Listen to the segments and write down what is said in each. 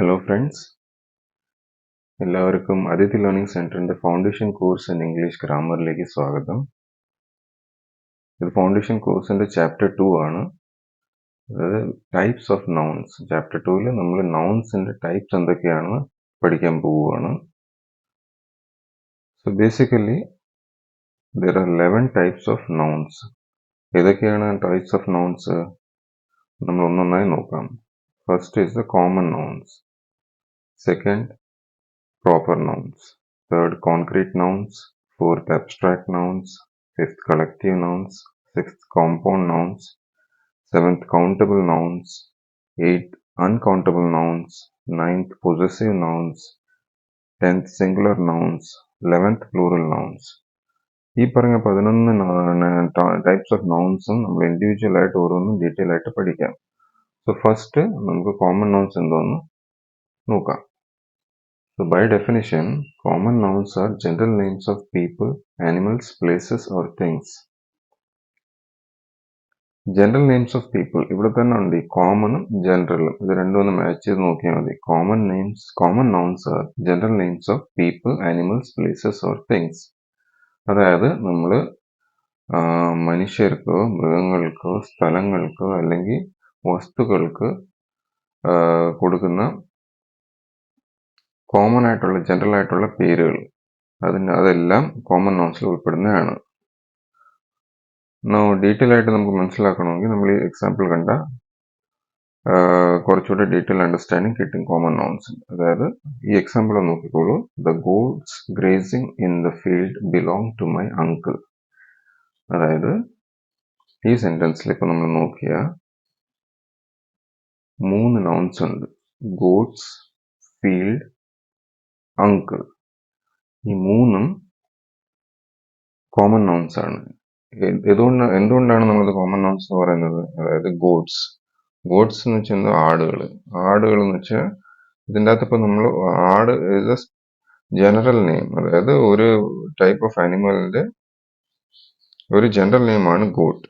Hello friends എല്ലാവർക്കും Athithi learning സെന്ററിന്റെ foundation course in English ഗ്രാമറിലേക്ക് സ്വാഗതം ഇത് ഫൗണ്ടേഷൻ കോഴ്സിന്റെ ചാപ്റ്റർ ടു ആണ് അതായത് ടൈപ്സ് ഓഫ് നൗൺസ് ചാപ്റ്റർ ടുവിൽ നമ്മൾ നൗൺസിന്റെ ടൈപ്സ് എന്തൊക്കെയാണെന്ന് പഠിക്കാൻ പോവുകയാണ് so basically there are eleven types of nouns ഏതൊക്കെയാണ് ടൈപ്സ് ഓഫ് നൗൺസ് നമ്മൾ ഒന്നൊന്നായി നോക്കാം first is the common nouns second proper nouns third concrete nouns fourth abstract nouns fifth collective nouns sixth compound nouns seventh countable nouns eighth uncountable nouns ninth possessive nouns tenth singular nouns eleventh plural nouns ഈ പറഞ്ഞ പതിനൊന്ന് types of നൗൺസും നമ്മൾ individual ആയിട്ട് ഓരോന്നും detail ആയിട്ട് പഠിക്കാം so first നമുക്ക് common nouns എന്തോന്ന് നോക്കാം So by definition, common nouns are general names of people, animals, places or things. General names of people ഇവിടെ തന്നെ ഉണ്ട് ഈ കോമണും ജനറലും ഇത് രണ്ടും ഒന്ന് മാച്ച് ചെയ്ത് നോക്കിയാൽ മതി. Common names common nouns are general names of people animals places or things അതായത് നമ്മൾ മനുഷ്യർക്കോ മൃഗങ്ങൾക്കോ സ്ഥലങ്ങൾക്കോ അല്ലെങ്കിൽ വസ്തുക്കൾക്ക് കൊടുക്കുന്ന കോമൺ ആയിട്ടുള്ള ജനറൽ ആയിട്ടുള്ള പേരുകൾ. അതിന് അതെല്ലാം കോമൺ നൗൺസിൽ ഉൾപ്പെടുന്നതാണ്. ഡീറ്റെയിൽ ആയിട്ട് നമുക്ക് മനസ്സിലാക്കണമെങ്കിൽ നമ്മൾ ഈ എക്സാമ്പിൾ കണ്ട കുറച്ചുകൂടെ ഡീറ്റെയിൽ അണ്ടർസ്റ്റാൻഡിങ് കിട്ടും കോമൺ നോൺസ് അതായത് ഈ എക്സാമ്പിൾ നോക്കിക്കോളൂ. The goats grazing in the field belong to my uncle അതായത് ഈ സെന്റൻസിൽ ഇപ്പൊ നമ്മൾ നോക്കിയ മൂന്ന് നൗൺസ് ഉണ്ട്. Goats field uncle. ഈ മൂന്നും കോമൺ നൗൺസ് ആണ്. എന്തുകൊണ്ട് എന്തുകൊണ്ടാണ് നമ്മളത് കോമൺ നൗൺസ് എന്ന് പറയുന്നത്? അതായത് ഗോഡ്സ് ഗോഡ്സ് എന്ന് വെച്ചാൽ ആടുകൾ ആടുകൾ എന്ന് വെച്ചാൽ ഇതിന്റെ അകത്ത് ഇപ്പം നമ്മൾ ആട് ഇത് ജനറൽ നെയിം അതായത് ഒരു ടൈപ്പ് ഓഫ് ആനിമലിന്റെ ഒരു ജനറൽ നെയിമാണ് ഗോഡ്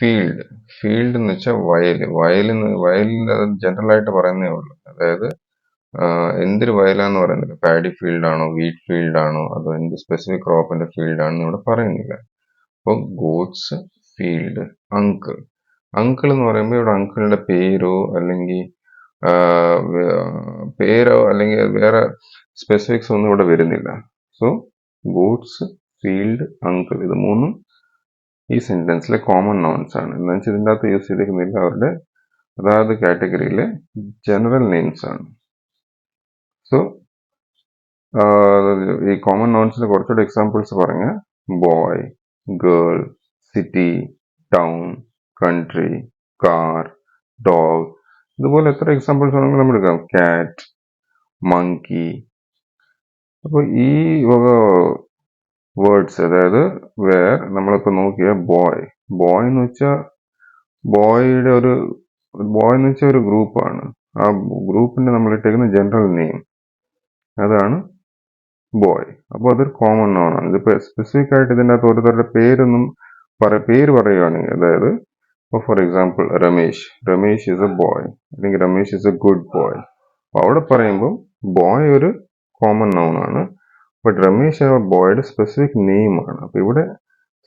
ഫീൽഡ് ഫീൽഡ് എന്ന് വെച്ചാൽ വയൽ. വയലിൽ വയലിന്റെ ജനറൽ ആയിട്ട് പറയുന്നേ ഉള്ളൂ. അതായത് എന്തൊരു വയലാന്ന് പറയുന്നില്ല. പാഡി ഫീൽഡ് ആണോ വീറ്റ് ഫീൽഡ് ആണോ അതോ എന്ത് സ്പെസിഫിക് ക്രോപ്പിന്റെ ഫീൽഡ് ആണെന്ന് ഇവിടെ പറയുന്നില്ല. അപ്പോൾ ഗോഡ്സ് ഫീൽഡ് അങ്കിൾ അങ്കിൾ എന്ന് പറയുമ്പോൾ ഇവിടെ അങ്കിളിന്റെ പേരോ അല്ലെങ്കിൽ പേരോ അല്ലെങ്കിൽ വേറെ സ്പെസിഫിക്സ് ഒന്നും ഇവിടെ വരുന്നില്ല. സോ ഗോഡ്സ് ഫീൽഡ് അങ്കിൾ ഇത് മൂന്നും ഈ സെന്റൻസിലെ കോമൺ നോൺസ് ആണ്. എന്ന് വെച്ചാൽ ഇതിന്റെ അകത്ത് യൂസ് ചെയ്തിരിക്കുന്നില്ല അവരുടെ അതായത് കാറ്റഗറിയിലെ ജനറൽ നെയിംസ് ആണ്. സോ ഈ കോമൺ നോൺസിന് കുറച്ചുകൂടി എക്സാമ്പിൾസ് പറഞ്ഞ boy girl city town country car dog ഇതുപോലെ എത്ര എക്സാമ്പിൾസ് വേണമെങ്കിൽ നമ്മൾ എടുക്കാം. കാറ്റ് മങ്കി അപ്പോൾ ഈ വേർഡ്സ് അതായത് വേർ നമ്മളിപ്പോൾ നോക്കിയ ബോയ് ബോയ് എന്ന് വെച്ചാൽ ബോയുടെ ഒരു ബോയ് എന്ന് വെച്ചാൽ ഒരു ഗ്രൂപ്പാണ് ആ ഗ്രൂപ്പിന്റെ നമ്മൾ ഇട്ടേക്കുന്ന ജനറൽ നെയിം അതാണ് ബോയ് അപ്പോൾ അതൊരു കോമൺ നോൺ ആണ്. ഇതിപ്പോൾ സ്പെസിഫിക് ആയിട്ട് ഇതിന്റെ അകത്ത് ഓരോരുത്തരുടെ പേരൊന്നും പേര് പറയുകയാണെങ്കിൽ അതായത് for example Ramesh Ramesh is a boy അല്ലെങ്കിൽ Ramesh is a good boy അപ്പോൾ അവിടെ പറയുമ്പോൾ ബോയ് ഒരു കോമൺ നൗൺ ആണ്. ബട്ട് രമേശ് ആ ബോയുടെ സ്പെസിഫിക് നെയിം ആണ്. അപ്പോൾ ഇവിടെ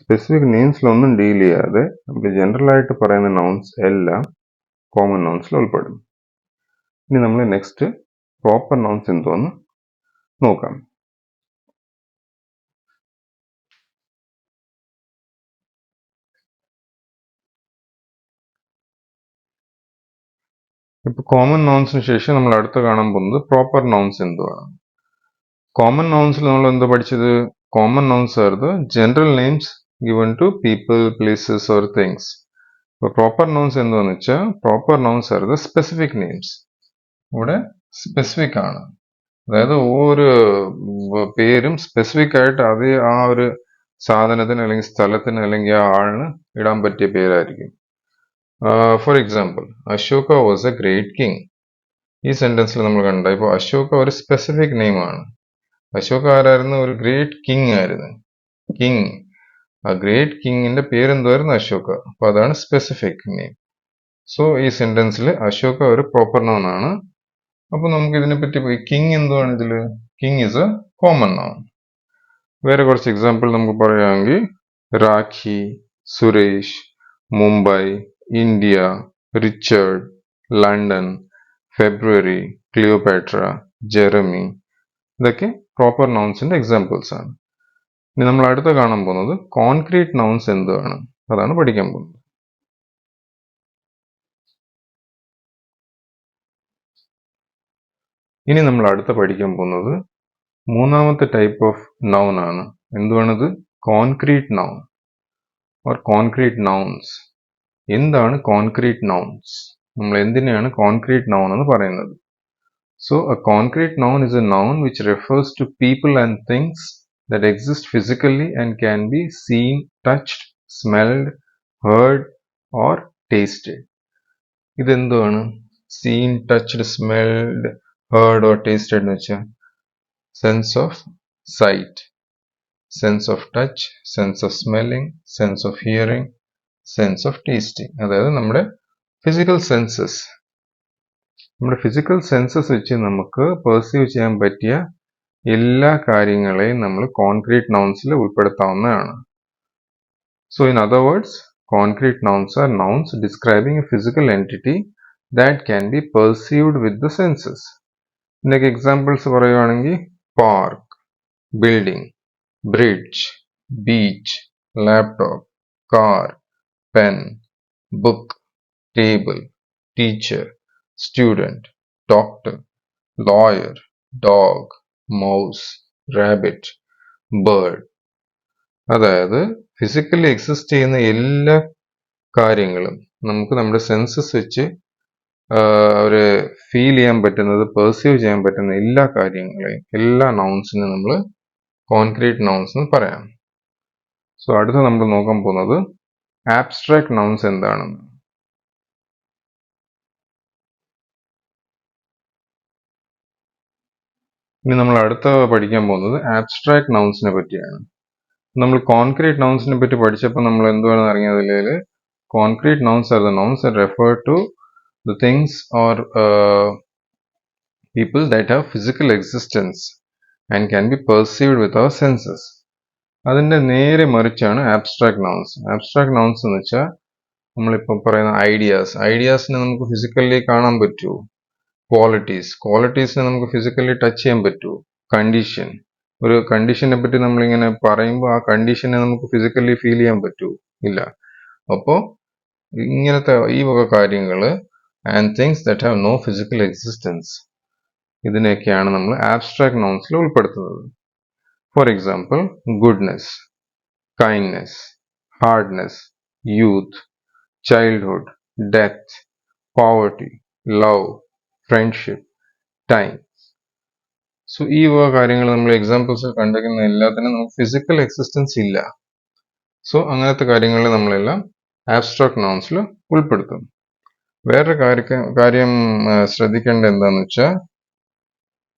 സ്പെസിഫിക് നെയിംസിലൊന്നും ഡീൽ ചെയ്യാതെ നമ്മൾ ജനറൽ ആയിട്ട് പറയുന്ന നൗൺസ് എല്ലാം കോമൺ നൗൺസിൽ ഉൾപ്പെടും ഇനി നമ്മൾ നെക്സ്റ്റ് പ്രോപ്പർ നൗൺസ് എന്തോന്ന് നോക്കാം. ഇപ്പൊ കോമൺ നൗൺസിന് ശേഷം നമ്മൾ അടുത്ത് കാണാൻ പോകുന്നത് പ്രോപ്പർ നൗൺസ് എന്തുവാണ്? കോമൺ നൗൺസിൽ നമ്മൾ എന്താ പഠിച്ചത്? Common nouns are the general names given to people places or things ഇപ്പൊ പ്രോപ്പർ നൗൺസ് എന്താന്ന് വെച്ചാൽ proper nouns are the specific names ഇവിടെ സ്പെസിഫിക് ആണ്. അതായത് ഒരു പേരും സ്പെസിഫിക് ആയിട്ട് അത് ആ ഒരു സാധനത്തിന് അല്ലെങ്കിൽ സ്ഥലത്തിന് അല്ലെങ്കിൽ ആ ആളിന് ഇടാൻ പറ്റിയ പേരായിരിക്കും. For example Ashoka was a great king ഈ സെന്റൻസിൽ നമ്മൾ കണ്ട ഇപ്പോൾ അശോക ഒരു സ്പെസിഫിക് നെയിം ആണ്. അശോക ആരായിരുന്നു? ഒരു ഗ്രേറ്റ് കിങ് ആയിരുന്നു. കിങ് ആ ഗ്രേറ്റ് കിങ്ങിന്റെ പേരെന്തായിരുന്നു അശോക? അപ്പൊ അതാണ് സ്പെസിഫിക് നെയിം സോ ഈ സെന്റൻസിൽ അശോക ഒരു പ്രോപ്പർ നൗൺ ആണ്. അപ്പൊ നമുക്ക് ഇതിനെ പറ്റി പോയി കിങ് എന്തുവാണ് ഇതിൽ? King is a common noun വേറെ കുറച്ച് എക്സാമ്പിൾ നമുക്ക് പറയുകയാണെങ്കിൽ Rakhi Suresh Mumbai India Richard London February Cleopatra Jeremy ഇതൊക്കെ പ്രോപ്പർ നൗൺസിന്റെ എക്സാമ്പിൾസ് ആണ്. ഇനി നമ്മൾ അടുത്ത കാണാൻ പോകുന്നത് കോൺക്രീറ്റ് നൗൺസ് എന്താണ് അതാണ് പഠിക്കാൻ പോകുന്നത്. ഇനി നമ്മൾ അടുത്ത പഠിക്കാൻ പോകുന്നത് മൂന്നാമത്തെ ടൈപ്പ് ഓഫ് നൗൺ ആണ്. എന്തുവാണത്? Concrete noun or concrete nouns എന്താണ് കോൺക്രീറ്റ് നൗൺസ് നമ്മൾ എന്തിനെയാണ് കോൺക്രീറ്റ് നൗൺ എന്ന് പറയുന്നത്? So a concrete noun is a noun which refers to people and things that exist physically and can be seen, touched, smelled, heard or tasted. ഇതെന്തുവാണ്? Seen touched smelled heard or tasted എന്ന് വെച്ചാൽ sense of sight sense of touch sense of smelling sense of hearing sense of tasting അതായത് നമ്മുടെ physical senses നമ്മുടെ physical senses വെച്ച് നമുക്ക് perceive ചെയ്യാൻ പറ്റിയ എല്ലാ കാര്യങ്ങളെയും നമ്മൾ കോൺക്രീറ്റ് നൗൺസിൽ ഉൾപ്പെടുത്താവുന്നതാണ്. So in other words concrete nouns are nouns describing a physical entity that can be perceived with the senses ഇതിന്റെയൊക്കെ എക്സാമ്പിൾസ് പറയുകയാണെങ്കിൽ park building bridge beach laptop car pen book table teacher student doctor lawyer dog mouse rabbit bird അതായത് physically exist ചെയ്യുന്ന എല്ലാ കാര്യങ്ങളും നമുക്ക് നമ്മുടെ census വെച്ച് ഒരു ഫീൽ ചെയ്യാൻ പറ്റുന്നത് പെർസീവ് ചെയ്യാൻ പറ്റുന്ന എല്ലാ കാര്യങ്ങളെയും എല്ലാ നൗൺസിനും നമ്മൾ കോൺക്രീറ്റ് നൗൺസ് എന്ന് പറയാം. സോ അടുത്ത നമ്മൾ നോക്കാൻ പോകുന്നത് ആബ്സ്ട്രാക്ട് നൗൺസ് എന്താണെന്ന് ഇനി നമ്മൾ അടുത്ത പഠിക്കാൻ പോകുന്നത് ആബ്സ്ട്രാക്ട് നൗൺസിനെ പറ്റിയാണ്. നമ്മൾ കോൺക്രീറ്റ് നൗൺസിനെ പറ്റി പഠിച്ചപ്പോൾ നമ്മൾ എന്തുവാണെന്ന് അറിഞ്ഞതിൽ concrete nouns are the nouns refer to the things or people that have physical existence and can be perceived with our senses. അതിന്റെ നേരെ മറിച്ചാണ് ആബ്സ്ട്രാക്ട് നൗൺസ് ആബ്സ്ട്രാക്ട് നൗൺസ് എന്ന് വെച്ചാൽ നമ്മളിപ്പോൾ പറയുന്ന ഐഡിയാസ് ഐഡിയാസിനെ നമുക്ക് ഫിസിക്കലി കാണാൻ പറ്റുമോ ക്വാളിറ്റീസ് ക്വാളിറ്റീസിനെ നമുക്ക് ഫിസിക്കലി ടച്ച് ചെയ്യാൻ പറ്റുമോ കണ്ടീഷൻ ഒരു കണ്ടീഷനെ പറ്റി നമ്മളിങ്ങനെ പറയുമ്പോൾ ആ കണ്ടീഷനെ നമുക്ക് ഫിസിക്കലി ഫീൽ ചെയ്യാൻ പറ്റുമോ ഇല്ല. അപ്പോൾ ഇങ്ങനത്തെ ഈ വക കാര്യങ്ങൾ and things that have no physical existence ഇതിനെയൊക്കെയാണ് നമ്മൾ ആബ്സ്ട്രാക്ട് നൗൺസിൽ ഉൾപ്പെടുത്തുന്നത്. For example goodness kindness hardness youth childhood death poverty love friendship time so ഈ വക കാര്യങ്ങൾ നമ്മൾ എക്സാമ്പിൾസ് കണ്ടിരിക്കുന്ന എല്ലാത്തിനും നമുക്ക് ഫിസിക്കൽ എക്സിസ്റ്റൻസ് ഇല്ല. സോ അങ്ങനത്തെ കാര്യങ്ങൾ നമ്മളെല്ലാം ആബ്സ്ട്രാക്ട് നോൺസിൽ ഉൾപ്പെടുത്തും. വേറൊരു കാര്യം കാര്യം ശ്രദ്ധിക്കേണ്ട എന്താന്ന് വെച്ചാൽ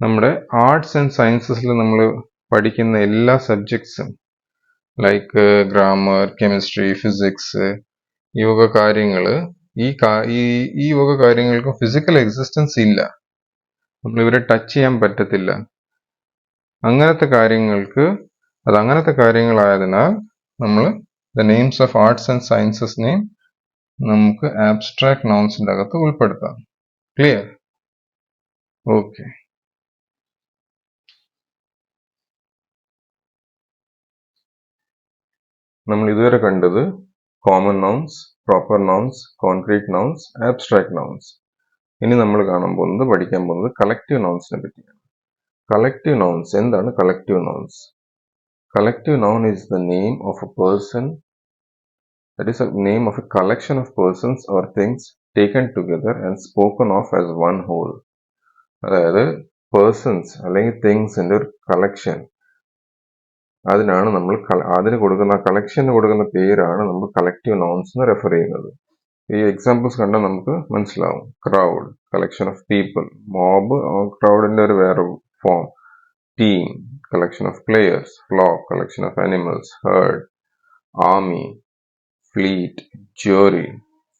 നമ്മുടെ ആർട്സ് ആൻഡ് സയൻസസിൽ നമ്മൾ പഠിക്കുന്ന എല്ലാ സബ്ജക്ട്സും ലൈക്ക് ഗ്രാമർ കെമിസ്ട്രി ഫിസിക്സ് ഈ വക കാര്യങ്ങൾ ഈ ഈ വക കാര്യങ്ങൾക്ക് ഫിസിക്കൽ എക്സിസ്റ്റൻസ് ഇല്ല. നമ്മൾ ഇവരെ ടച്ച് ചെയ്യാൻ പറ്റത്തില്ല. അങ്ങനത്തെ കാര്യങ്ങൾക്ക് അത് അങ്ങനത്തെ കാര്യങ്ങളായതിനാൽ നമ്മൾ the names of arts and സയൻസസിനെയും നമുക്ക് ആബ്സ്ട്രാക്ട് നൗൺസിന്റെ അകത്ത് ഉൾപ്പെടുത്താം. ക്ലിയർ ഓക്കെ നമ്മൾ ഇതുവരെ കണ്ടത് common nouns proper nouns concrete nouns abstract nouns ഇനി നമ്മൾ കാണാൻ പോകുന്നത് പഠിക്കാൻ പോകുന്നത് കളക്റ്റീവ് നൗൺസിനെ പറ്റിയാണ്. കളക്റ്റീവ് നൗൺസ് എന്താണ് collective nouns collective noun is the name of a person that is a name of a collection of persons or things taken together and spoken of as one whole അതായത് persons അല്ലെങ്കിൽ തിങ്സിന്റെ ഒരു collection അതിനാണ് നമ്മൾ അതിന് കൊടുക്കുന്ന കളക്ഷന് കൊടുക്കുന്ന പേരാണ് നമ്മൾ കളക്റ്റീവ് നൗൺസ് എന്ന് റെഫർ ചെയ്യുന്നത്. ഈ എക്സാമ്പിൾസ് കണ്ടാൽ നമുക്ക് മനസ്സിലാവും. Crowd collection of people mob ക്രൗഡിന്റെ ഒരു വേറെ form team collection of players flock collection of animals herd army fleet jury,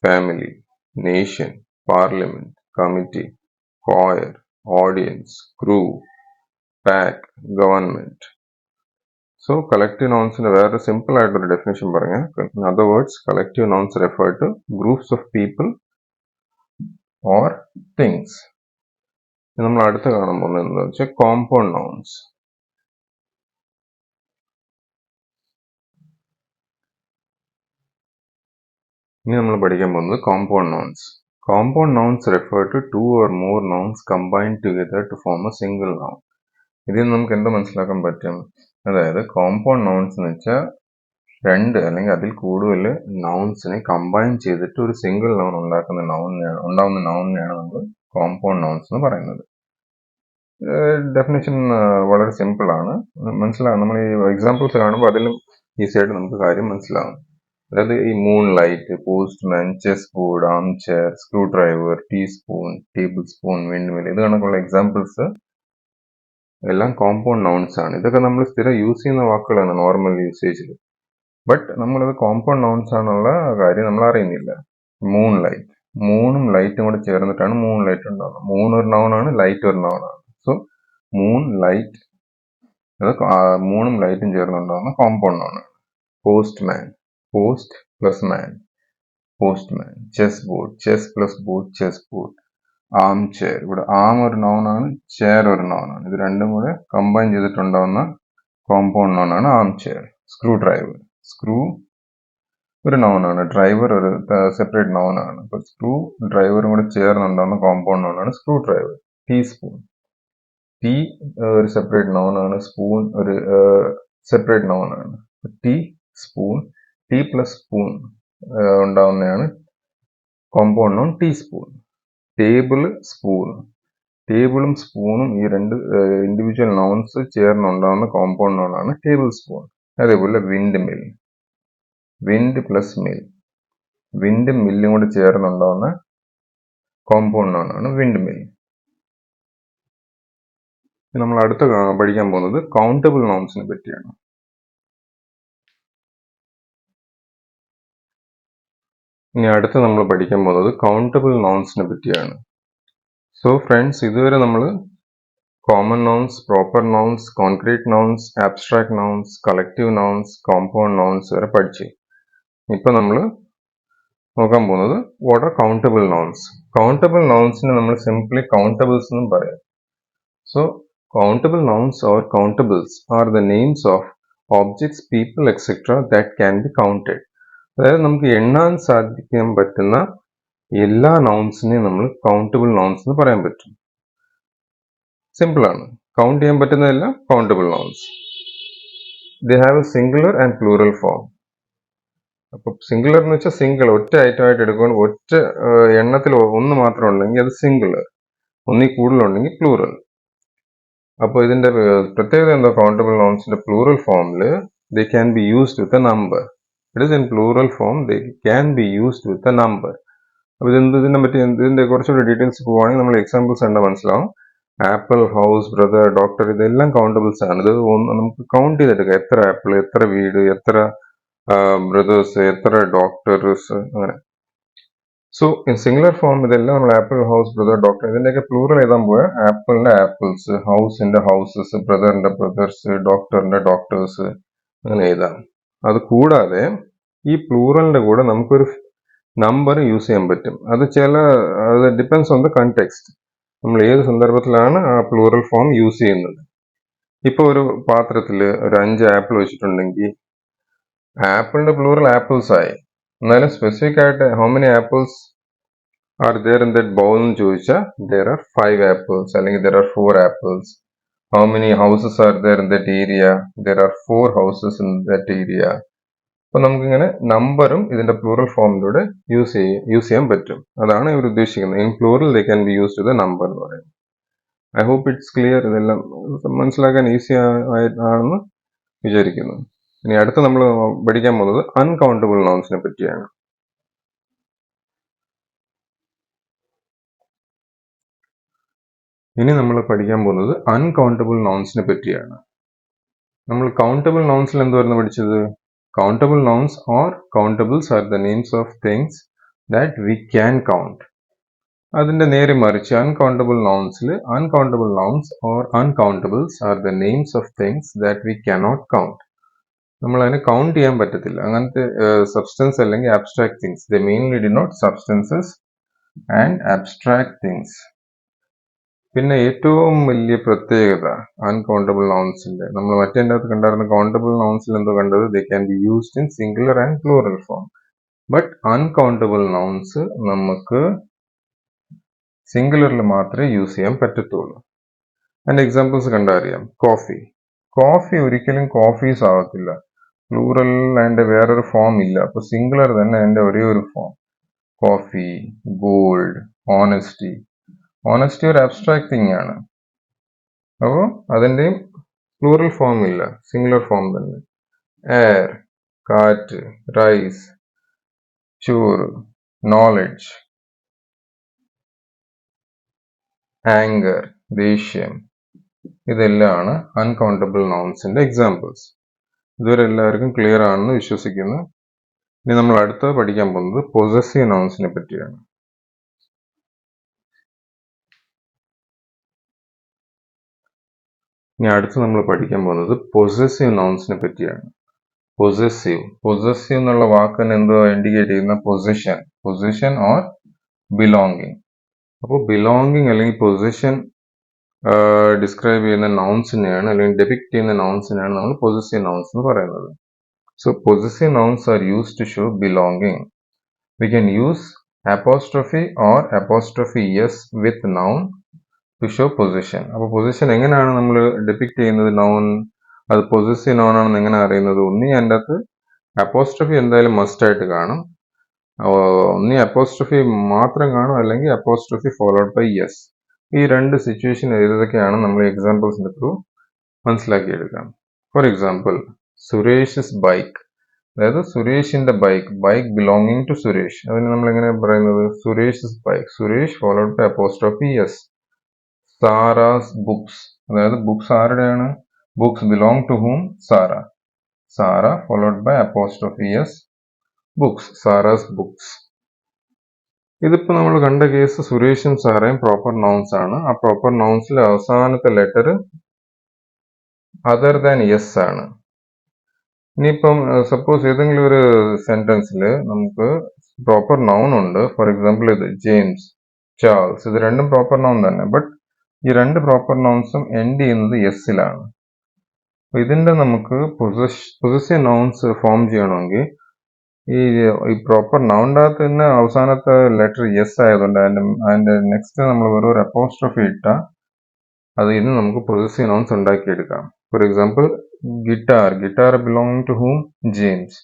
family, nation, parliament, committee, choir, audience crew pack government so collective നൗൺസിന്റെ വേറെ simple ആയിട്ടൊരു definition in other words collective nouns refer to groups of people or things നമ്മൾ അടുത്ത് കാണാൻ പോകുന്നത് എന്താ വെച്ചാൽ compound nouns ഇനി നമ്മൾ പഠിക്കാൻ പോകുന്നത് compound nouns compound nouns refer to two or more nouns combined together to form a single noun ഇതിൽ നിന്ന് നമുക്ക് എന്ത് മനസ്സിലാക്കാൻ പറ്റും? അതായത് കോമ്പൗണ്ട് നൗൺസ് എന്ന് വെച്ചാൽ രണ്ട് അല്ലെങ്കിൽ അതിൽ കൂടുതൽ നൗൺസിനെ കമ്പൈൻ ചെയ്തിട്ട് ഒരു സിംഗിൾ നൗൺ ഉണ്ടാക്കുന്ന നൗണിനെയാണ് ഉണ്ടാവുന്ന നൗണിനെയാണ് നമ്മൾ കോമ്പൗണ്ട് നൗൺസ് എന്ന് പറയുന്നത്. ഡെഫിനേഷൻ വളരെ സിമ്പിൾ ആണ്. മനസ്സിലാകും നമ്മൾ ഈ എക്സാമ്പിൾസ് കാണുമ്പോൾ അതിലും ഈസിയായിട്ട് നമുക്ക് കാര്യം മനസ്സിലാവും. അതായത് ഈ moon light postman chess board arm chair screw driver teaspoon table spoon windmill ഇത് കണക്കുള്ള എക്സാമ്പിൾസ് എല്ലാം കോമ്പൗണ്ട് നൗൺസ് ആണ്. ഇതൊക്കെ നമ്മൾ സ്ഥിരം യൂസ് ചെയ്യുന്ന വാക്കുകളാണ് നോർമൽ യൂസേജിൽ ബട്ട് നമ്മളത് കോമ്പൗണ്ട് നൗൺസ് ആണെന്നുള്ള കാര്യം നമ്മൾ അറിയുന്നില്ല. മൂൺ ലൈറ്റ് മൂണും ലൈറ്റും കൂടെ ചേർന്നിട്ടാണ് മൂൺ ലൈറ്റ് ഉണ്ടാകുന്നത് മൂൺ ഒരു നൗണാണ് ലൈറ്റ് ഒരു നൗണാണ് സോ മൂൺ ലൈറ്റ് അത് മൂണും ലൈറ്റും ചേർന്നുണ്ടാകുന്ന compound നൗണാണ് postman post plus man postman chessboard chess plus board chessboard armchair ഇവിടെ ആം ഒരു നൗണാണ് ചെയർ ഒരു നൗണാണ് ഇത് രണ്ടും കൂടെ കമ്പൈൻ ചെയ്തിട്ടുണ്ടാവുന്ന കോമ്പൗണ്ട് നൗണാണ് ആം ചെയർ സ്ക്രൂ ഡ്രൈവർ സ്ക്രൂ ഒരു നൗണാണ് ഡ്രൈവർ ഒരു സെപ്പറേറ്റ് നൗണാണ് അപ്പൊ സ്ക്രൂ ഡ്രൈവറും കൂടെ ചേർന്നുണ്ടാവുന്ന കോമ്പൗണ്ട് നൗണാണ് സ്ക്രൂ ഡ്രൈവർ ടീസ്പൂൺ ടീ ഒരു സെപ്പറേറ്റ് നൗണാണ് സ്പൂൺ ഒരു സെപ്പറേറ്റ് നൗണാണ് teaspoon tea plus spoon ഉണ്ടാവുന്നതാണ്. Compound noun teaspoon table spoon ടേബിളും സ്പൂണും ഈ രണ്ട് ഇൻഡിവിജ്വൽ നൗൺസ് ചേർന്നുണ്ടാവുന്ന കോമ്പൗണ്ട് നോണാണ് ടേബിൾ സ്പൂൺ അതേപോലെ windmill wind plus mill wind മില്ലും കൂടി ചേർന്നുണ്ടാവുന്ന കോമ്പൗണ്ട് നോണാണ് വിൻഡ് മിൽ നമ്മൾ അടുത്ത പഠിക്കാൻ പോകുന്നത് കൗണ്ടബിൾ നൗൺസിനെ പറ്റിയാണ്. ഇനി അടുത്ത് നമ്മൾ പഠിക്കാൻ പോകുന്നത് കൗണ്ടബിൾ നൗൺസിനെ പറ്റിയാണ്. സോ ഫ്രണ്ട്സ് ഇതുവരെ നമ്മൾ common nouns proper nouns concrete nouns abstract nouns collective nouns compound nouns വരെ പഠിച്ചു. ഇപ്പം നമ്മൾ നോക്കാൻ പോകുന്നത് what are countable nouns countable നൗൺസിനെ നമ്മൾ സിംപ്ലി കൗണ്ടബിൾസ് എന്നും പറയാം. So countable nouns or countables are the names of objects people etcetera that can be counted അതായത് നമുക്ക് എണ്ണാൻ സാധിക്കാൻ പറ്റുന്ന എല്ലാ നൗൺസിനെയും നമ്മൾ കൗണ്ടബിൾ നൗൺസ് എന്ന് പറയാൻ പറ്റും. സിമ്പിളാണ് കൗണ്ട് ചെയ്യാൻ പറ്റുന്നതെല്ലാം countable nouns they have a singular and plural form അപ്പൊ സിംഗുലർ എന്ന് വെച്ചാൽ സിംഗിൾ ഒറ്റ ഐറ്റം ആയിട്ട് എടുക്കുമ്പോൾ ഒറ്റ എണ്ണത്തിൽ ഒന്ന് മാത്രം ഉണ്ടെങ്കിൽ അത് സിംഗുലർ ഒന്നിൽ കൂടുതലുണ്ടെങ്കിൽ പ്ലൂറൽ അപ്പോൾ ഇതിന്റെ പ്രത്യേകത എന്താ? കൗണ്ടബിൾ നൗൺസിന്റെ പ്ലൂറൽ ഫോമിൽ they can be used with a number it is in plural form they can be used with a number അപ്പോൾ ഇതെന്ത് ഇതിനെ പറ്റി ഇതിന്റെ കുറച്ചുകൂടി ഡീറ്റെയിൽസ് പോവുകയാണെങ്കിൽ നമ്മൾ എക്സാമ്പിൾസ് കണ്ടാൽ മനസ്സിലാവും. ആപ്പിൾ ഹൗസ് ബ്രദർ ഡോക്ടർ ഇതെല്ലാം കൗണ്ടബിൾസ് ആണ്. ഇത് നമുക്ക് കൗണ്ട് ചെയ്തെടുക്കാം. എത്ര ആപ്പിൾ എത്ര വീട് എത്ര ബ്രദേഴ്സ് എത്ര ഡോക്ടേഴ്സ് അങ്ങനെ. സോ ഇൻ സിംഗുലർ ഫോം ഇതെല്ലാം നമ്മൾ ആപ്പിൾ ഹൗസ് ബ്രദർ ഡോക്ടർ ഇതിന്റെയൊക്കെ പ്ലൂറൽ എഴുതാൻ പോയാൽ ആപ്പിളിന്റെ ആപ്പിൾസ് ഹൗസിന്റെ ഹൗസസ് ബ്രദറിന്റെ ബ്രദേഴ്സ് ഡോക്ടറിന്റെ ഡോക്ടേഴ്സ് അങ്ങനെ എഴുതാം. അത് കൂടാതെ ഈ പ്ലൂറലിന്റെ കൂടെ നമുക്കൊരു നമ്പർ യൂസ് ചെയ്യാൻ പറ്റും. അത് ചില അത് ഡിപ്പെൻസ് ഓൺ ദ കണ്ടെക്സ്റ്റ് നമ്മൾ ഏത് സന്ദർഭത്തിലാണ് ആ പ്ലൂറൽ ഫോം യൂസ് ചെയ്യുന്നത്. ഇപ്പൊ ഒരു പാത്രത്തിൽ ഒരു അഞ്ച് ആപ്പിൾ വെച്ചിട്ടുണ്ടെങ്കിൽ ആപ്പിളിന്റെ പ്ലൂറൽ ആപ്പിൾസ് ആയി. എന്നാലും സ്പെസിഫിക് ആയിട്ട് how many apples are there in that bowl എന്ന് ചോദിച്ചാൽ ദർ ആർ ഫൈവ് ആപ്പിൾസ് അല്ലെങ്കിൽ there are four apples how many houses are there in that area there are four houses in that area അപ്പൊ നമുക്കിങ്ങനെ നമ്പറും ഇതിന്റെ plural ഫോമിലൂടെ use ചെയ്യും use ചെയ്യാൻ പറ്റും. അതാണ് ഇവർ ഉദ്ദേശിക്കുന്നത്. In plural they can be use to the number എന്ന് പറയുന്നത്. ഐ ഹോപ്പ് ഇറ്റ്സ് ക്ലിയർ ഇതെല്ലാം മനസ്സിലാക്കാൻ ഈസി ആണെന്ന് വിചാരിക്കുന്നു. ഇനി അടുത്ത് നമ്മൾ പഠിക്കാൻ പോകുന്നത് അൺകൗണ്ടബിൾ നൗൺസിനെ പറ്റിയാണ്. ഇനി നമ്മൾ പഠിക്കാൻ പോകുന്നത് അൺകൗണ്ടബിൾ നൗൺസിനെ പറ്റിയാണ്. നമ്മൾ കൗണ്ടബിൾ നൗൺസിൽ എന്തുവായിരുന്നു പഠിച്ചത്? Countable nouns or countables are the names of things that we can count അതിന്റെ നേരെ മറിച്ച് uncountable നൗൺസിൽ uncountable nouns or uncountables are the names of things that we cannot count നമ്മൾ അതിനെ കൗണ്ട് ചെയ്യാൻ പറ്റത്തില്ല. അങ്ങനത്തെ സബ്സ്റ്റൻസ് അല്ലെങ്കിൽ abstract things they mainly denote substances and abstract things പിന്നെ ഏറ്റവും വലിയ പ്രത്യേകത അൺകൗണ്ടബിൾ നൗൺസിന്റെ നമ്മൾ മറ്റേന്റെ അകത്ത് കണ്ടായിരുന്ന കൗണ്ടബിൾ നൗൺസിൽ എന്തോ കണ്ടത്? They can be used in singular and plural form but uncountable nouns നമുക്ക് സിംഗുലറിൽ മാത്രമേ യൂസ് ചെയ്യാൻ പറ്റത്തുള്ളൂ. അതിന്റെ എക്സാമ്പിൾസ് കണ്ടറിയാം. കോഫി കോഫി ഒരിക്കലും കോഫീസ് ആവത്തില്ല. പ്ലൂറൽ അതിന്റെ വേറൊരു ഫോം ഇല്ല. അപ്പൊ സിംഗുലർ തന്നെ അതിന്റെ ഒരേ ഒരു form coffee gold honesty honesty ഒരു അബ്സ്ട്രാക്ട് തിങ് ആണ്. അപ്പോൾ അതിന്റെയും പ്ലൂറൽ ഫോം ഇല്ല. സിംഗുലർ ഫോം തന്നെ. എയർ കാറ്റ് റൈസ് ചൂർ നോളജ് ആങ്കർ ദേഷ്യം. ഇതെല്ലാമാണ് അൺകൗണ്ടബിൾ നൗൺസിന്റെ എക്സാമ്പിൾസ് ഇതുവരെ എല്ലാവർക്കും ക്ലിയർ ആണെന്ന് വിശ്വസിക്കുന്നു. ഇനി നമ്മൾ അടുത്ത പഠിക്കാൻ പോകുന്നത് പൊസസീവ് നൗൺസിനെ പറ്റിയാണ്. ഇനി അടുത്ത് നമ്മൾ പഠിക്കാൻ പോകുന്നത് പൊസസീവ് നൗൺസിനെ പറ്റിയാണ്. പൊസസീവ് പൊസസീവ് എന്നുള്ള വാക്കിന് എന്തോ ഇൻഡിക്കേറ്റ് ചെയ്യുന്ന? പൊസിഷൻ പൊസിഷൻ ഓർ ബിലോങ്ങിങ് അപ്പോൾ ബിലോങ്ങിങ് അല്ലെങ്കിൽ പൊസിഷൻ ഡിസ്ക്രൈബ് ചെയ്യുന്ന നൗൺസിനെയാണ് അല്ലെങ്കിൽ ഡെപിക്ട് ചെയ്യുന്ന നൗൺസിനെയാണ് നമ്മൾ പൊസസീവ് നൗൺസ് എന്ന് പറയുന്നത്. So possessive nouns are use to show belonging we can use apostrophe or apostrophe S with noun show possession അപ്പോൾ പൊസിഷൻ എങ്ങനെയാണ് നമ്മൾ ഡെപിക്ട് ചെയ്യുന്നത്? നോൺ അത് പൊസിസി നോൺ ആണെന്ന് എങ്ങനെ അറിയുന്നത്? ഒന്നീ അതിന്റെ അകത്ത് അപ്പോസ്ട്രഫി എന്തായാലും മസ്റ്റ് ആയിട്ട് കാണും. ഒന്നീ അപ്പോസ്ട്രഫി മാത്രം കാണും അല്ലെങ്കിൽ അപ്പോസ്ട്രഫി ഫോളോഡ് ബൈ യെസ് ഈ രണ്ട് സിറ്റുവേഷൻ ഏതൊക്കെയാണ് നമ്മൾ എക്സാമ്പിൾസിന്റെ ത്രൂ മനസ്സിലാക്കിയെടുക്കാം ഫോർ എക്സാമ്പിൾ സുരേഷ് ബൈക്ക് അതായത് സുരേഷിന്റെ bike bike belonging to Suresh അതിന് നമ്മൾ എങ്ങനെ പറയുന്നത്? Suresh bike Suresh followed by apostrophe S Sarah's books. അതായത് books ആരുടെയാണ്? Books belong to whom? Sarah. Sarah followed by apostrophe S books. Sarah's books. ഇതിപ്പോ നമ്മൾ കണ്ട കേസ് സുരേഷും സാറയും പ്രോപ്പർ നൗൺസ് ആണ്. ആ പ്രോപ്പർ നൗൺസിലെ അവസാനത്തെ ലെറ്റർ അതർ ദാൻ യെസ് ആണ്. ഇനിയിപ്പം സപ്പോസ് ഏതെങ്കിലും ഒരു സെന്റൻസിൽ നമുക്ക് പ്രോപ്പർ നൗൺ ഉണ്ട്. ഫോർ എക്സാമ്പിൾ ഇത് ജെയിംസ് ചാൾസ്. ഇത് രണ്ടും പ്രോപ്പർ നൗൺ തന്നെ. ബട്ട് ഈ രണ്ട് പ്രോപ്പർ നൗൺസും എൻഡ് ചെയ്യുന്നത് യെസ്സിലാണ് ഇതിന്റെ നമുക്ക് പൊസസീവ് നൗൺസ് ഫോം ചെയ്യണമെങ്കിൽ ഈ ഈ പ്രോപ്പർ നൗണിന്റെ അകത്ത് തന്നെ അവസാനത്തെ ലെറ്റർ എസ് ആയതുകൊണ്ട് അതിന്റെ അതിന്റെ നെക്സ്റ്റ് നമ്മൾ വെറും ഒരു അപ്പോസ്ട്രഫി ഇട്ടാൽ അത് ഇന്ന് നമുക്ക് പൊസസീവ് നൗൺസ് ഉണ്ടാക്കിയെടുക്കാം. For example guitar guitar belong to whom James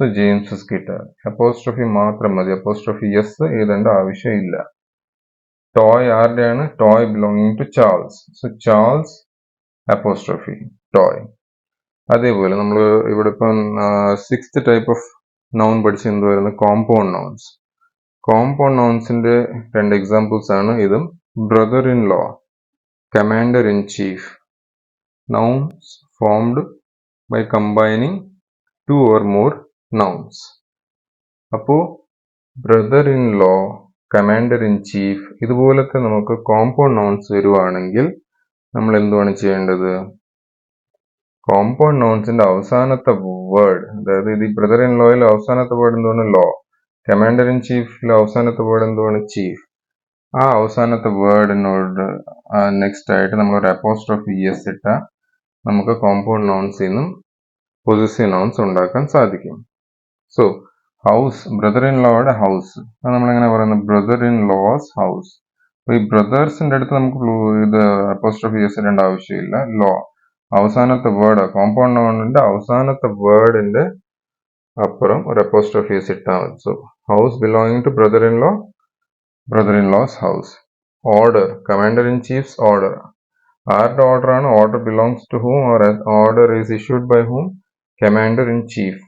so James guitar apostrophe മാത്രം മതി. അപ്പോസ്ട്രഫി എസ് എഴുതേണ്ട ആവശ്യമില്ല. Toy ആരുടെയാണ് toy belonging to Charles so Charles apostrophe toy അതേപോലെ നമ്മൾ ഇവിടെ ഇപ്പം സിക്സ്ത് ടൈപ്പ് ഓഫ് നൗൺ പഠിച്ച എന്തുവായിരുന്നു? കോമ്പൗണ്ട് നൗൺസ് കോമ്പൗണ്ട് നൗൺസിന്റെ രണ്ട് എക്സാമ്പിൾസ് ആണ് ഇതും. Brother in law commander in chief nouns formed by combining two or more nouns അപ്പോൾ brother in law commander in chief ഇതുപോലത്തെ നമുക്ക് കോമ്പൗണ്ട് നൗൺസ് വരുവാണെങ്കിൽ നമ്മൾ എന്തുവാണ് ചെയ്യേണ്ടത്? കോമ്പൗണ്ട് നൗൺസിന്റെ അവസാനത്തെ വേർഡ് അതായത് ഇത് ബ്രദർ ഇൻ ലോയിൽ അവസാനത്തെ വേർഡ് എന്തുവാണ്? ലോ കമാൻഡർ ഇൻ ചീഫിൽ അവസാനത്തെ വേർഡ് എന്തുവാണ്? ചീഫ് ആ അവസാനത്തെ വേർഡിനോട് നെക്സ്റ്റ് ആയിട്ട് നമ്മൾ ഒരു അപ്പോസ്ട്രോഫി എസ് ഇട്ട നമുക്ക് കോമ്പൗണ്ട് നൗൺസിൽ നിന്നും പൊസിറ്റീവ് നൗൺസ് ഉണ്ടാക്കാൻ സാധിക്കും. സോ ഹൗസ് ബ്രദർ ഇൻ ലോയുടെ ഹൗസ് അത് നമ്മൾ എങ്ങനെ പറയുന്നത്? ബ്രദർ ഇൻ ലോസ് ഹൗസ് ഈ ബ്രദേഴ്സിന്റെ അടുത്ത് നമുക്ക് ഇത് അപ്പോസ്ട്രോഫി ഇടേണ്ട ആവശ്യമില്ല. ലോ അവസാനത്തെ വേർഡ് കോമ്പൗണ്ട് നൗണിന്റെ അവസാനത്തെ വേർഡിന്റെ അപ്പുറം ഒരു അപ്പോസ്ട്രോഫീസ് ഇട്ടാൽ മതി. So house belonging to brother in law brother in law's house order commander in chief's order ആരുടെ ഓർഡർ ആണ് order belongs to whom or order is issued by whom commander in chief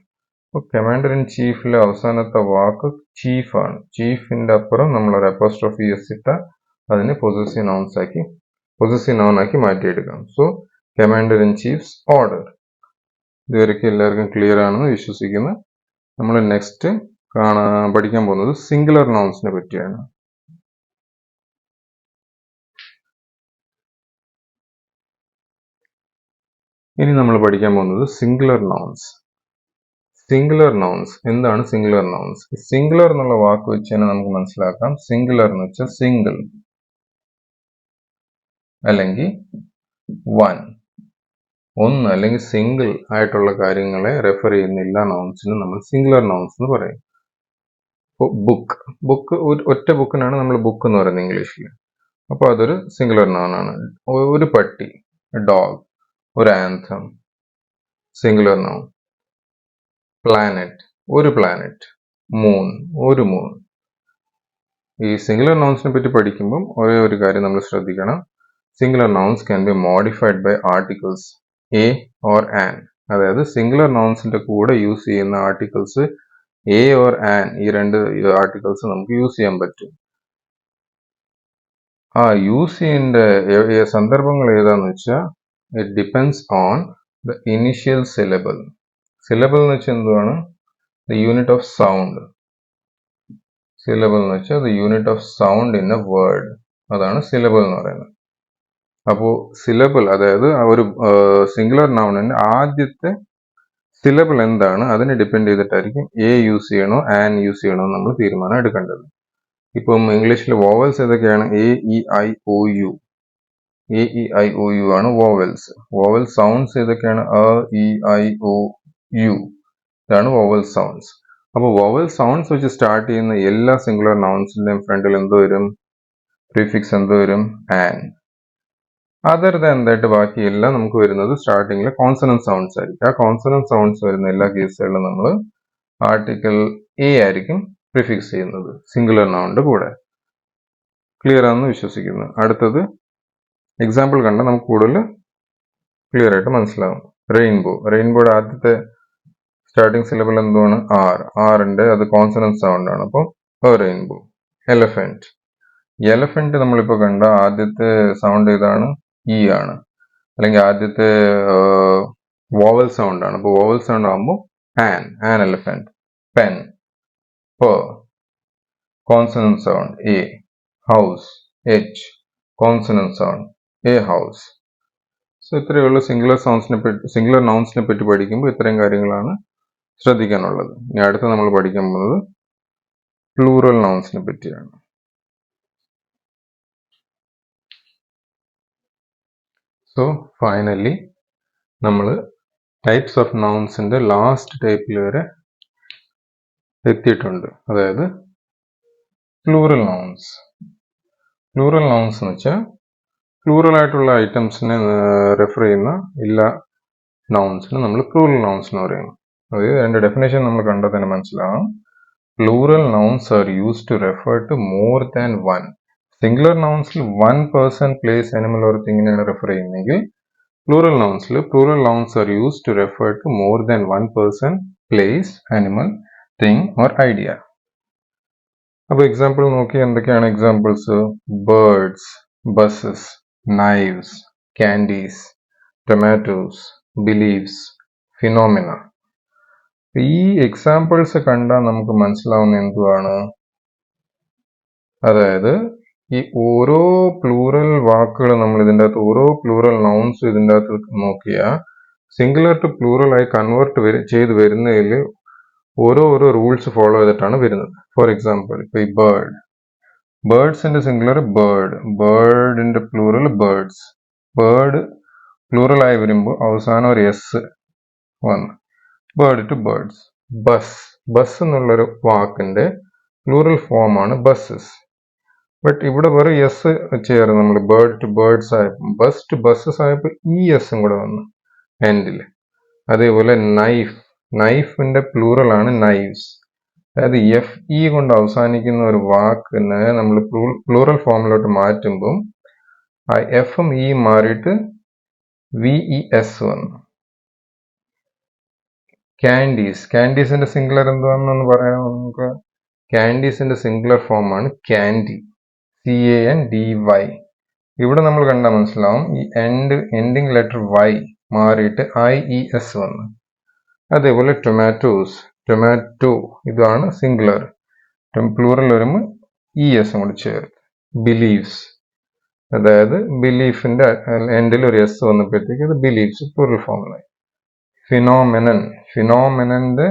അപ്പോൾ commander in ചീഫിലെ അവസാനത്തെ വാക്ക് chief ആണ് ചീഫിന്റെ അപ്പുറം നമ്മൾ ഒരു അപ്പോസ്ട്രോഫി എസ് ഇട്ട അതിനെ പൊസിസി നൗൺസ് ആക്കി പൊസിസി നൗൺ ആക്കി മാറ്റിയെടുക്കാം. So commander in chief's order. ഇതുവരെയൊക്കെ എല്ലാവർക്കും ക്ലിയർ ആണെന്ന് വിശ്വസിക്കുന്നു. നമ്മൾ നെക്സ്റ്റ് കാണാൻ പഠിക്കാൻ പോകുന്നത് സിംഗുലർ നൗൺസിനെ പറ്റിയാണ്. ഇനി നമ്മൾ പഠിക്കാൻ പോകുന്നത് സിംഗുലർ നൗൺസ് സിംഗുലർ നൗൺസ് എന്താണ് സിംഗുലർ നൗൺസ് സിംഗുലർ എന്നുള്ള വാക്ക് വെച്ച് തന്നെ നമുക്ക് മനസ്സിലാക്കാം. സിംഗുലർ എന്ന് വെച്ചാൽ സിംഗിൾ അല്ലെങ്കിൽ വൺ ഒന്ന് അല്ലെങ്കിൽ സിംഗിൾ ആയിട്ടുള്ള കാര്യങ്ങളെ റെഫർ ചെയ്യുന്ന എല്ലാ നൗൺസിനും നമ്മൾ സിംഗുലർ നൗൺസ് എന്ന് പറയും. ബുക്ക് ബുക്ക് ഒറ്റ ബുക്കിനാണ് നമ്മൾ ബുക്ക് എന്ന് പറയുന്നത് ഇംഗ്ലീഷിൽ അപ്പോൾ അതൊരു സിംഗുലർ നൗൺ ആണ്. ഒരു പട്ടി. ഡോഗ് ഒരു ആന്തം സിംഗുലർ നൗൺ പ്ലാനറ്റ് ഒരു പ്ലാനറ്റ് മൂൺ ഒരു മൂൺ ഈ സിംഗുലർ നൗൺസിനെ പറ്റി പഠിക്കുമ്പം ഒരേ ഒരു കാര്യം നമ്മൾ ശ്രദ്ധിക്കണം. Singular nouns can be modified by articles a or an അതായത് സിംഗുലർ നൗൺസിന്റെ കൂടെ യൂസ് ചെയ്യുന്ന ആർട്ടിക്കിൾസ് എ ഓർ ആൻ ഈ രണ്ട് ആർട്ടിക്കിൾസ് നമുക്ക് യൂസ് ചെയ്യാൻ പറ്റും. ആ യൂസ് ചെയ്യേണ്ട സന്ദർഭങ്ങൾ ഏതാന്ന് വെച്ചാൽ it depends on the initial syllable syllable എന്ന് വെച്ചാൽ എന്തുവാണ്? The unit of sound syllable എന്ന് വെച്ചാൽ the unit of sound in a word അതാണ് സിലബിൾ എന്ന് പറയുന്നത്. അപ്പോൾ സിലബിൾ അതായത് ഒരു സിംഗുലർ നൗണിന്റെ ആദ്യത്തെ സിലബിൾ എന്താണ്? അതിനെ ഡിപ്പെൻഡ് ചെയ്തിട്ടായിരിക്കും എ യൂസ് ചെയ്യണോ ആൻ യൂസ് ചെയ്യണോ നമ്മൾ തീരുമാനം എടുക്കേണ്ടത്. ഇപ്പം ഇംഗ്ലീഷിൽ വോവൽസ് ഏതൊക്കെയാണ്? A E I O U A E I O U ആണ് വോവൽസ് വോവൽ സൗണ്ട്സ് ഏതൊക്കെയാണ്? A E I O U ഇതാണ് വോവൽ സൗണ്ട്സ് അപ്പോൾ വോവൽ സൗണ്ട്സ് വെച്ച് സ്റ്റാർട്ട് ചെയ്യുന്ന എല്ലാ സിംഗുലർ നൗൺസിന്റെയും ഫ്രണ്ടിൽ എന്ത് വരും? പ്രീഫിക്സ് എന്ത് വരും? ആൻ അതർ എന്തായിട്ട് ബാക്കിയെല്ലാം നമുക്ക് വരുന്നത് സ്റ്റാർട്ടിങ്ങിൽ കോൺസണന്റ് സൗണ്ട്സ് ആയിരിക്കും. ആ കോൺസണന്റ് സൗണ്ട്സ് വരുന്ന എല്ലാ കേസുകളിലും നമ്മൾ ആർട്ടിക്കിൾ എ ആയിരിക്കും പ്രിഫിക്സ് ചെയ്യുന്നത്. സിംഗുലർ നൗണ്ട് കൂടെ. ക്ലിയർ ആണെന്ന് വിശ്വസിക്കുന്നു. അടുത്തത് എക്സാമ്പിൾ കണ്ടാൽ നമുക്ക് കൂടുതൽ ക്ലിയർ ആയിട്ട് മനസ്സിലാവും. റെയിൻബോ റെയിൻബോയുടെ ആദ്യത്തെ സ്റ്റാർട്ടിംഗ് സിലബിൾ എന്തുമാണ് ആർ ആറിന്റെ അത് കോൺസണന്റ് സൗണ്ട് ആണ്. അപ്പോൾ റെയിൻബോ എലഫന്റ് എലഫന്റ് നമ്മളിപ്പോൾ കണ്ട ആദ്യത്തെ സൗണ്ട് ഏതാണ്? ഇ ആണ്. അല്ലെങ്കിൽ ആദ്യത്തെ വോവൽ സൗണ്ട് ആണ്. അപ്പോൾ വോവൽ സൗണ്ട് ആകുമ്പോൾ ആൻ ആൻ എലഫന്റ് പെൻ പ sound a house H consonant sound a house so ഇത്രയുള്ള സിംഗുലർ സൗണ്ട്സിനെ പറ്റി സിംഗുലർ നൗൺസിനെ പറ്റി പഠിക്കുമ്പോൾ ഇത്രയും കാര്യങ്ങളാണ് ശ്രദ്ധിക്കാനുള്ളത്. ഇനി അടുത്ത് നമ്മൾ പഠിക്കാൻ പോകുന്നത് പ്ലൂറൽ നൗൺസിനെ പറ്റിയാണ്. സോ ഫൈനലി നമ്മൾ ടൈപ്സ് ഓഫ് നൗൺസിന്റെ ലാസ്റ്റ് ടൈപ്പിൽ വരെ എത്തിയിട്ടുണ്ട്. അതായത് പ്ലൂറൽ നൗൺസ് പ്ലൂറൽ നൗൺസ് എന്ന് വെച്ചാൽ പ്ലൂറൽ ആയിട്ടുള്ള ഐറ്റംസിനെ റെഫർ ചെയ്യുന്ന എല്ലാ നൗൺസിനും നമ്മൾ പ്ലൂറൽ നൗൺസ് എന്ന് പറയുന്നു. അതായത് അതിന്റെ ഡെഫിനേഷൻ നമ്മൾ കണ്ടാൽ തന്നെ മനസ്സിലാവും. Plural nouns are use to refer to more than one singular നൗൺസിൽ one person place animal or തിങ്ങിനെയാണ് refer ചെയ്യുന്നതെങ്കിൽ plural നൗൺസിൽ plural nouns are use to refer to more than one person place animal thing or idea അപ്പോൾ example നോക്കി എന്തൊക്കെയാണ് examples birds buses knives candies tomatoes believes phenomena ഈ examples കണ്ടാൽ നമുക്ക് മനസ്സിലാവുന്ന എന്തുവാണ്? അതായത് ഈ ഓരോ പ്ലൂറൽ വാക്കുകൾ നമ്മൾ ഇതിന്റെ അകത്ത് ഓരോ പ്ലൂറൽ നൗൺസ് ഇതിന്റെ അകത്ത് നോക്കിയാൽ സിംഗുലർ ടു പ്ലൂറൽ ആയി കൺവേർട്ട് ചെയ്ത് വരുന്നതിൽ ഓരോ ഓരോ റൂൾസ് ഫോളോ ചെയ്തിട്ടാണ് വരുന്നത്. ഫോർ എക്സാമ്പിൾ ഇപ്പൊ ഈ ബേർഡ് ബേർഡ്സിന്റെ സിംഗുലർ ബേർഡ് ബേർഡിന്റെ പ്ലൂറൽ ബേർഡ്സ് ബേർഡ് പ്ലൂറൽ ആയി വരുമ്പോൾ അവസാനം ഒരു എസ് വന്ന്. Bird to birds bus bus എന്നുള്ളൊരു വാക്കിന്റെ പ്ലൂറൽ ആണ് ബസ്സസ് ബട്ട് ഇവിടെ വേറെ എസ് ചേർന്ന് നമ്മൾ. ബേർഡ് ടു ബേർഡ്സ് ആയപ്പോൾ ബസ് ടു ബസ്സസ് ആയപ്പോൾ ഈ എസും കൂടെ വന്നു. എൻഡിൽ അതേപോലെ നൈഫ് നൈഫിന്റെ പ്ലൂറൽ ആണ് നൈവ്സ് അതായത് എഫ് ഇ കൊണ്ട് അവസാനിക്കുന്ന ഒരു വാക്കിനെ നമ്മൾ പ്ലൂറൽ ഫോമിലോട്ട് മാറ്റുമ്പോൾ ആ എഫും ഇ മാറിയിട്ട് വി ഇ എസ് വന്നു. ക്യാൻഡീസ് കാൻഡീസിന്റെ സിംഗുലർ എന്താണെന്ന് പറയാം നമുക്ക്? കാൻഡീസിന്റെ സിംഗുലർ ഫോമാണ് candy C A N D Y ഇവിടെ നമ്മൾ കണ്ടാൽ മനസ്സിലാവും ഈ എൻഡ് എൻഡിങ് ലെറ്റർ വൈ മാറിയിട്ട് ഐ ഇ എസ് വന്ന്. അതേപോലെ ടൊമാറ്റോസ് ടൊമാറ്റോ ഇതാണ് സിംഗുലർ പ്ലൂറൽ വരുമ്പോൾ ഇ എസും കൂടി ചേർത്ത്. ബിലീവ്സ് അതായത് ബിലീഫിന്റെ എൻഡിൽ ഒരു എസ് വന്നപ്പോഴത്തേക്ക് അത് ബിലീഫ്സ് പ്ലൂറൽ ഫോമിലായി ഫിനോമെനൻ ഫിനോമിനന്റെ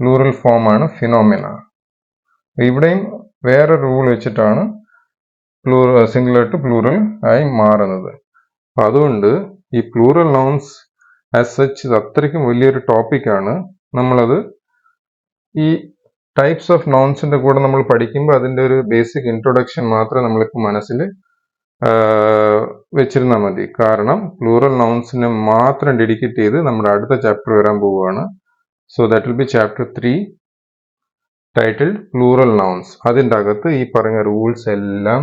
പ്ലൂറൽ ഫോമാണ് ഫിനോമിന ഇവിടെയും വേറെ റൂൾ വെച്ചിട്ടാണ് പ്ലൂറൽ സിംഗുലർ ടു പ്ലൂറൽ ആയി മാറുന്നത്. അപ്പൊ അതുകൊണ്ട് ഈ പ്ലൂറൽ നൗൺസ് ആസ് സച്ച് ഇത് അത്രയ്ക്കും വലിയൊരു ടോപ്പിക്കാണ് നമ്മളത് ഈ ടൈപ്സ് ഓഫ് നൗൺസിന്റെ കൂടെ നമ്മൾ പഠിക്കുമ്പോൾ അതിന്റെ ഒരു ബേസിക് ഇൻട്രൊഡക്ഷൻ മാത്രമേ നമ്മളിപ്പോൾ മനസ്സിൽ വെച്ചിരുന്നാൽ മതി. കാരണം പ്ലൂറൽ നൗൺസിനെ മാത്രം ഡെഡിക്കേറ്റ് ചെയ്ത് നമ്മുടെ അടുത്ത ചാപ്റ്റർ വരാൻ പോവുകയാണ്. So that will be chapter three title plural nouns അതിന്റെ അകത്ത് ഈ പറഞ്ഞ റൂൾസ് എല്ലാം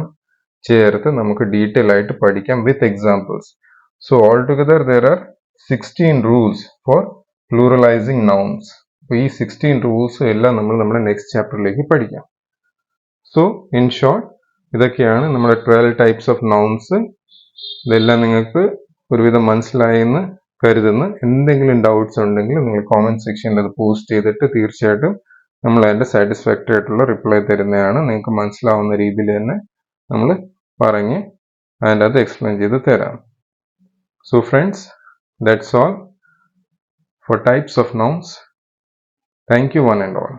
ചേർത്ത് നമുക്ക് ഡീറ്റെയിൽ ആയിട്ട് പഠിക്കാം with examples so all together there are sixteen rules for pluralizing nouns അപ്പോൾ ഈ സിക്സ്റ്റീൻ റൂൾസ് എല്ലാം നമ്മൾ നമ്മുടെ നെക്സ്റ്റ് ചാപ്റ്ററിലേക്ക് പഠിക്കാം. സോ ഇൻ ഷോർട്ട് ഇതൊക്കെയാണ് നമ്മുടെ ട്വൽവ് ടൈപ്സ് ഓഫ് നൗൺസ് ഇതെല്ലാം നിങ്ങൾക്ക് ഒരുവിധം മനസ്സിലായെന്ന് കരുതുന്നു. എന്തെങ്കിലും ഡൗട്ട്സ് ഉണ്ടെങ്കിൽ നിങ്ങൾ കോമെന്റ് സെക്ഷനിൽ അത് പോസ്റ്റ് ചെയ്തിട്ട് തീർച്ചയായിട്ടും നമ്മൾ അതിന്റെ സാറ്റിസ്ഫാക്ടറി ആയിട്ടുള്ള റിപ്ലൈ തരുന്നതാണ്. നിങ്ങൾക്ക് മനസ്സിലാവുന്ന രീതിയിൽ തന്നെ നമ്മൾ പറഞ്ഞ് അതിന്റെ അത് എക്സ്പ്ലെയിൻ ചെയ്ത് തരാം. So friends that's all for types of nouns thank you one and all